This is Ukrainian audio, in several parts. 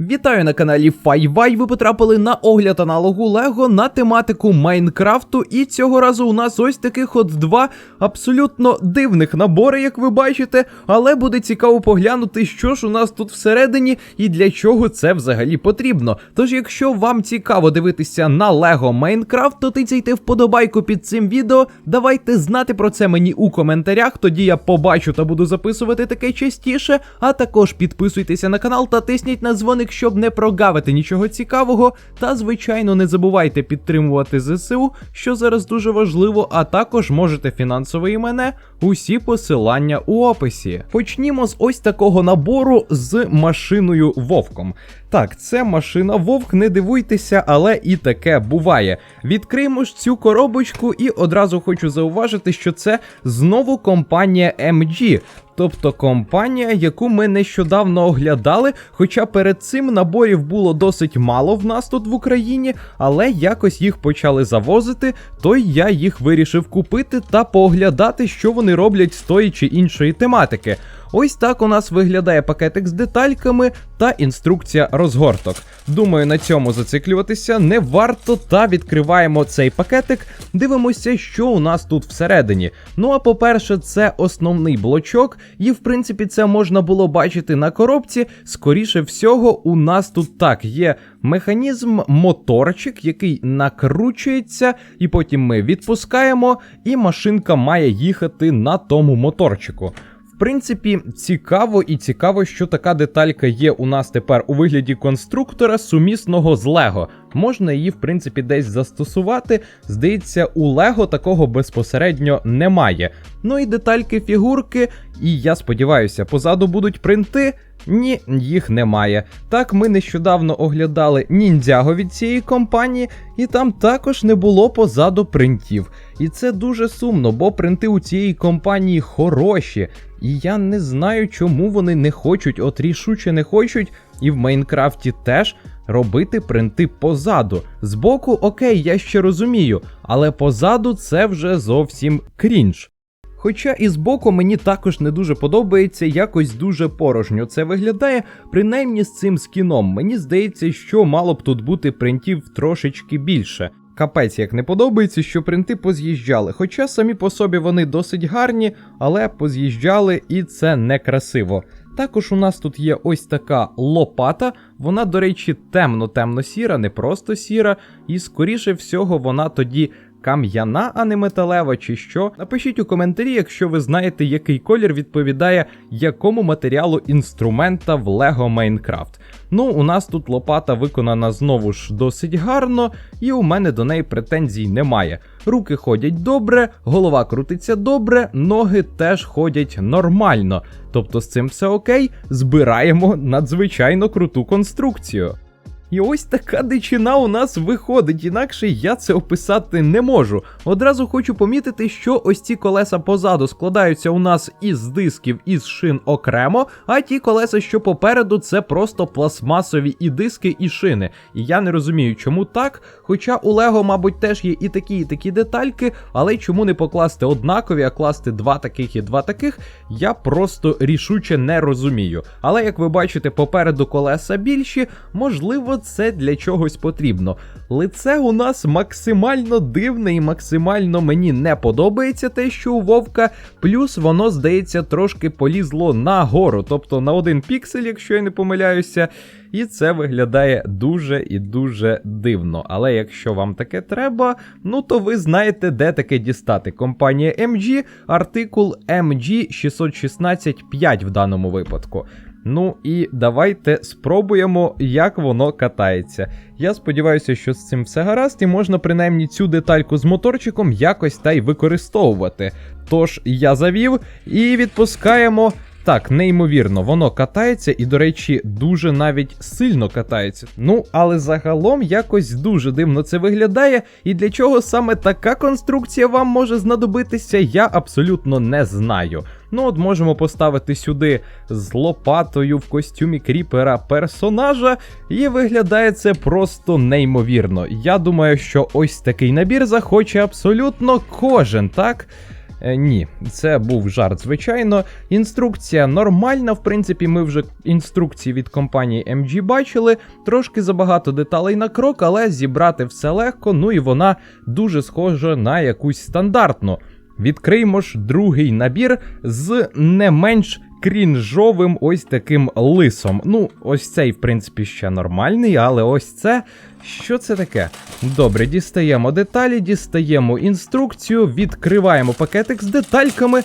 Вітаю на каналі Файвай. Ви потрапили на огляд аналогу Лего на тематику Майнкрафту. І цього разу у нас ось таких от два абсолютно дивних набори, як ви бачите. Але буде цікаво поглянути, що ж у нас тут всередині і для чого це взагалі потрібно. Тож, якщо вам цікаво дивитися на Лего Майнкрафт, то тицяйте вподобайку під цим відео. Давайте знати про це мені у коментарях. Тоді я побачу та буду записувати таке частіше. А також підписуйтеся на канал та тисніть на дзвоник, щоб не прогавити нічого цікавого. Та, звичайно, не забувайте підтримувати ЗСУ, що зараз дуже важливо, а також можете фінансово і мене. Усі посилання у описі. Почнімо з ось такого набору з машиною Вовком. Так, це машина Вовк, не дивуйтеся, але і таке буває. Відкриємо ж цю коробочку, і одразу хочу зауважити, що це знову компанія MG. Тобто компанія, яку ми нещодавно оглядали, хоча перед цим наборів було досить мало в нас тут в Україні, але якось їх почали завозити, то я їх вирішив купити та пооглядати, що вони роблять з тої чи іншої тематики. Ось так у нас виглядає пакетик з детальками та інструкція розгорток. Думаю, на цьому зациклюватися не варто. Та відкриваємо цей пакетик, дивимося, що у нас тут всередині. Ну а по-перше, це основний блочок, і в принципі це можна було бачити на коробці. Скоріше всього, у нас тут так є механізм моторчик, який накручується, і потім ми відпускаємо, і машинка має їхати на тому моторчику. Принципі, цікаво і цікаво, що така деталька є у нас тепер у вигляді конструктора сумісного з Лего. Можна її, в принципі, десь застосувати. Здається, у Лего такого безпосередньо немає. Ну і детальки фігурки, і я сподіваюся, позаду будуть принти. Ні, їх немає. Так, ми нещодавно оглядали ніндзяго від цієї компанії, і там також не було позаду принтів. І це дуже сумно, бо принти у цієї компанії хороші. І я не знаю, чому вони не хочуть, от рішуче не хочуть, і в Майнкрафті теж робити принти позаду. Збоку, окей, я ще розумію, але позаду це вже зовсім крінж. Хоча і збоку мені також не дуже подобається, якось дуже порожньо це виглядає, принаймні з цим скіном. Мені здається, що мало б тут бути принтів трошечки більше. Капець як не подобається, що принти поз'їжджали. Хоча самі по собі вони досить гарні, але поз'їжджали і це некрасиво. Також у нас тут є ось така лопата. Вона, до речі, темно-темно сіра, не просто сіра, і скоріше всього вона тоді кам'яна, а не металева, чи що. Напишіть у коментарі, якщо ви знаєте, який колір відповідає якому матеріалу інструмента в Lego Minecraft. Ну, у нас тут лопата виконана знову ж досить гарно, і у мене до неї претензій немає. Руки ходять добре, голова крутиться добре, ноги теж ходять нормально. Тобто з цим все окей, збираємо надзвичайно круту конструкцію. І ось така дичина у нас виходить, інакше я це описати не можу. Одразу хочу помітити, що ось ці колеса позаду складаються у нас із дисків із шин окремо, а ті колеса, що попереду, це просто пластмасові і диски, і шини. І я не розумію, чому так. Хоча у Лего, мабуть, теж є і такі, і такі детальки, але чому не покласти однакові, а класти два таких і два таких, я просто рішуче не розумію. Але як ви бачите, попереду колеса більші, можливо це для чогось потрібно. Лице у нас максимально дивне і максимально мені не подобається те, що у Вовка, плюс воно, здається, трошки полізло нагору, тобто на один піксель, якщо я не помиляюся. І це виглядає дуже і дуже дивно. Але якщо вам таке треба, ну то ви знаєте, де таке дістати. Компанія MG, артикул MG 616.5 в даному випадку. Ну і давайте спробуємо, як воно катається. Я сподіваюся, що з цим все гаразд, і можна принаймні цю детальку з моторчиком якось та й використовувати. Тож я завів і відпускаємо. Так, неймовірно, воно катається і, до речі, дуже навіть сильно катається. Ну, але загалом якось дуже дивно це виглядає. І для чого саме така конструкція вам може знадобитися, я абсолютно не знаю. Ну, от можемо поставити сюди з лопатою в костюмі кріпера персонажа, і виглядає це просто неймовірно. Я думаю, що ось такий набір захоче абсолютно кожен, так? Е, ні, це був жарт, звичайно. Інструкція нормальна. В принципі, ми вже інструкції від компанії MG бачили. Трошки забагато деталей на крок, але зібрати все легко. Ну і вона дуже схожа на якусь стандартну. Відкриємо ж другий набір з не менш крінжовим ось таким лисом. Ну, ось цей, в принципі, ще нормальний, але ось це. Що це таке? Добре, дістаємо деталі, дістаємо інструкцію, відкриваємо пакетик з детальками.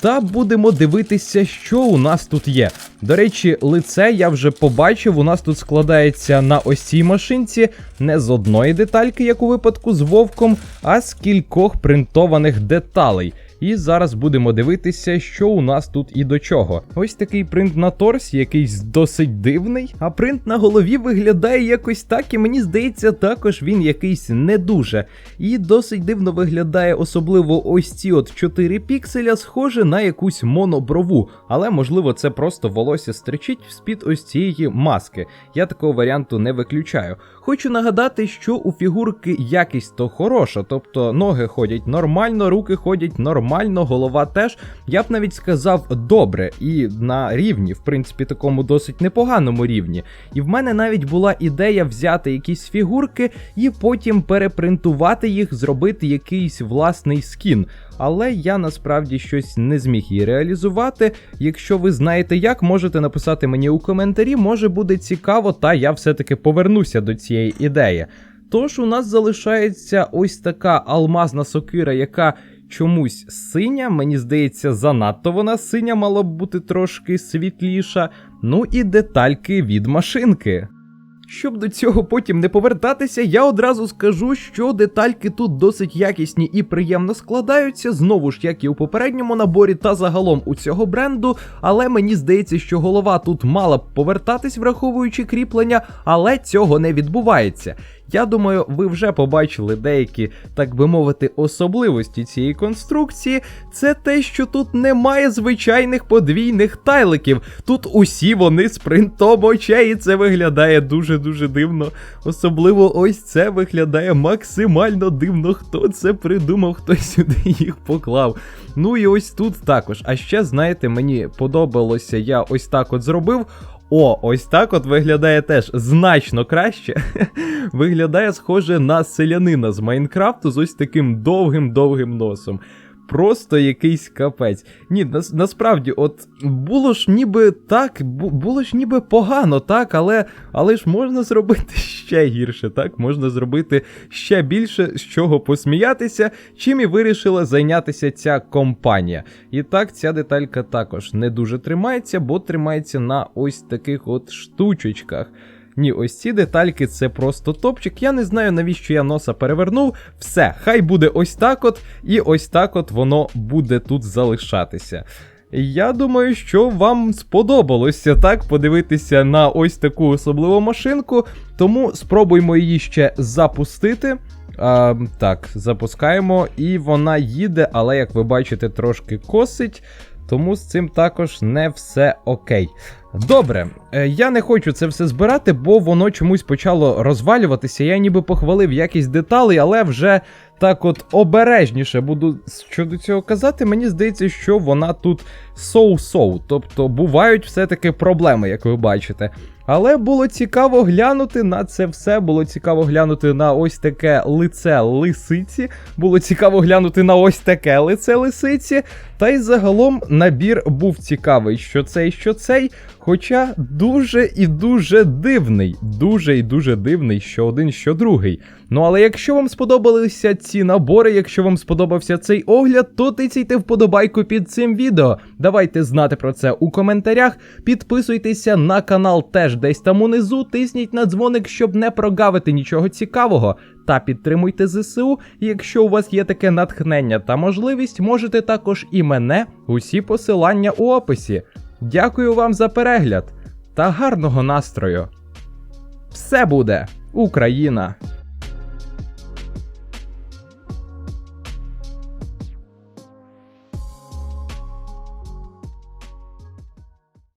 Та будемо дивитися, що у нас тут є. До речі, лице я вже побачив. У нас тут складається на ось машинці не з одної детальки, як у випадку з вовком, а з кількох принтованих деталей. І зараз будемо дивитися, що у нас тут і до чого. Ось такий принт на торсі, якийсь досить дивний. А принт на голові виглядає якось так, і мені здається, також він якийсь не дуже. І досить дивно виглядає, особливо ось ці от 4 пікселя, схоже на якусь моноброву. Але можливо це просто волосся стричить з-під ось цієї маски. Я такого варіанту не виключаю. Хочу нагадати, що у фігурки якість то хороша, тобто ноги ходять нормально, руки ходять нормально, голова теж. Я б навіть сказав добре і на рівні, в принципі, такому досить непоганому рівні. І в мене навіть була ідея взяти якісь фігурки і потім перепринтувати їх, зробити якийсь власний скін. Але я насправді щось не зміг її реалізувати. Якщо ви знаєте як, можете написати мені у коментарі, може буде цікаво, та я все-таки повернуся до цієї ідеї. Тож у нас залишається ось така алмазна сокира, яка чомусь синя. Мені здається, занадто вона синя мала б бути трошки світліша. Ну і детальки від машинки. Щоб до цього потім не повертатися, я одразу скажу, що детальки тут досить якісні і приємно складаються, знову ж як і у попередньому наборі та загалом у цього бренду. Але мені здається, що голова тут мала б повертатись, враховуючи кріплення, але цього не відбувається. Я думаю, ви вже побачили деякі, так би мовити, особливості цієї конструкції. Це те, що тут немає звичайних подвійних тайликів. Тут усі вони з принтом очей, і це виглядає дуже-дуже дивно. Особливо ось це виглядає максимально дивно. Хто це придумав, хто сюди їх поклав. Ну і ось тут також. А ще, знаєте, мені подобалося, я ось так от зробив. О, ось так от виглядає теж значно краще. виглядає схоже на селянина з Майнкрафту з ось таким довгим-довгим носом. Просто якийсь капець. Ні, нас, насправді, от було ж ніби так, було ж ніби погано, так, але але ж можна зробити ще гірше, так? Можна зробити ще більше з чого посміятися, чим і вирішила зайнятися ця компанія. І так, ця деталька також не дуже тримається, бо тримається на ось таких от штучечках. Ні, ось ці детальки це просто топчик. Я не знаю, навіщо я носа перевернув. Все, хай буде ось так от, і ось так от воно буде тут залишатися. Я думаю, що вам сподобалося так подивитися на ось таку особливу машинку, тому спробуймо її ще запустити. А, Так, запускаємо, і вона їде, але як ви бачите, трошки косить. Тому з цим також не все окей. Добре, е, я не хочу це все збирати, бо воно чомусь почало розвалюватися. Я ніби похвалив якість деталей, але вже так от обережніше буду щодо цього казати. Мені здається, що вона тут соу-соу. Тобто бувають все-таки проблеми, як ви бачите. Але було цікаво глянути на це все. Було цікаво глянути на ось таке лице лисиці. Було цікаво глянути на ось таке лице лисиці. Та й загалом набір був цікавий, що цей, що цей. Хоча дуже і дуже дивний, дуже і дуже дивний, що один, що другий. Ну але якщо вам сподобалися ці набори, якщо вам сподобався цей огляд, то тицяйте вподобайку під цим відео. Давайте знати про це у коментарях. Підписуйтеся на канал теж десь там унизу, тисніть на дзвоник, щоб не прогавити нічого цікавого. Та підтримуйте ЗСУ. Якщо у вас є таке натхнення та можливість, можете також і мене усі посилання у описі. Дякую вам за перегляд та гарного настрою. Все буде, Україна!